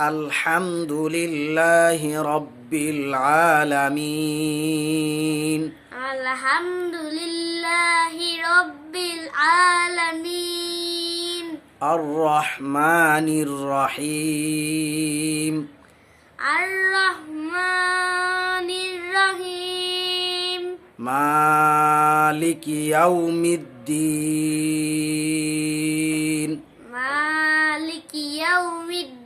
الحمد لله رب العالمين الحمد لله رب العالمين الرحمن الرحيم الرحمن الرحيم مالك يوم الدين مالك يوم الدين